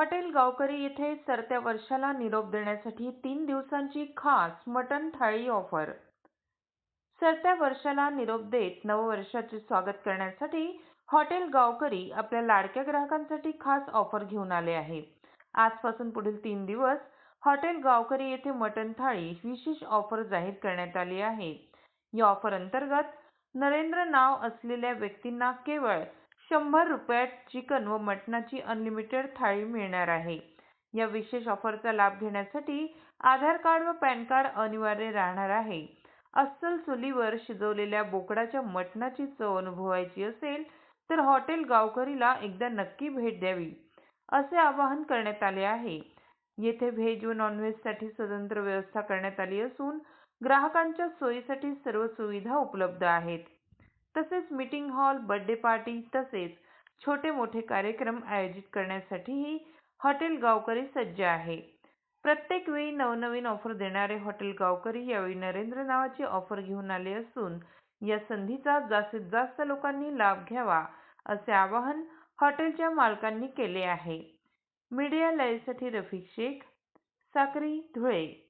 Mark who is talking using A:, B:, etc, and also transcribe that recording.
A: Hotel गावकरी येथे सरत्या वर्षाला निरोप देण्यासाठी तीन दिवसांची खास मटण थाळी ऑफर. सरत्या वर्षाला निरोप देत नववर्षाचे स्वागत करण्यासाठी हॉटेल गावकरी आपल्या लाडक्या ग्राहकांसाठी खास ऑफर घेऊन आले आहे. आजपासून पुढील तीन दिवस हॉटेल गावकरी येथे मटण थाळी विशेष ऑफर जाहीर करण्यात आली आहे. या ऑफर अंतर्गत नरेंद्र नाव असलेल्या व्यक्तींना केवळ शंभर रुपयात चिकन व मटणाची अनलिमिटेड थाळी मिळणार आहे. या विशेष ऑफरचा लाभ घेण्यासाठी आधार कार्ड व पॅन कार्ड अनिवार्य राहणार आहे. अस्सल चुलीवर शिजवलेल्या बोकडाच्या मटणाची चव अनुभवायची असेल तर हॉटेल गावकरीला एकदा नक्की भेट द्यावी असे आवाहन करण्यात आले आहे. येथे व्हेज व नॉनव्हेजसाठी स्वतंत्र व्यवस्था करण्यात आली असून ग्राहकांच्या सोयीसाठी सर्व सुविधा उपलब्ध आहेत. तसेच मीटिंग हॉल बर्थडे पार्टी तसेच छोटे मोठे कार्यक्रम आयोजित करण्यासाठीही हॉटेल गावकरी सज्ज आहे. प्रत्येक वेळी नवनवीन ऑफर देणारे हॉटेल गावकरी यावेळी नरेंद्र नावाची ऑफर घेऊन आले असून या संधीचा जास्तीत जास्त लोकांनी लाभ घ्यावा असे आवाहन हॉटेलच्या मालकांनी केले आहे. मीडिया लाईव्हसाठी रफिक शेख साक्री धुळे.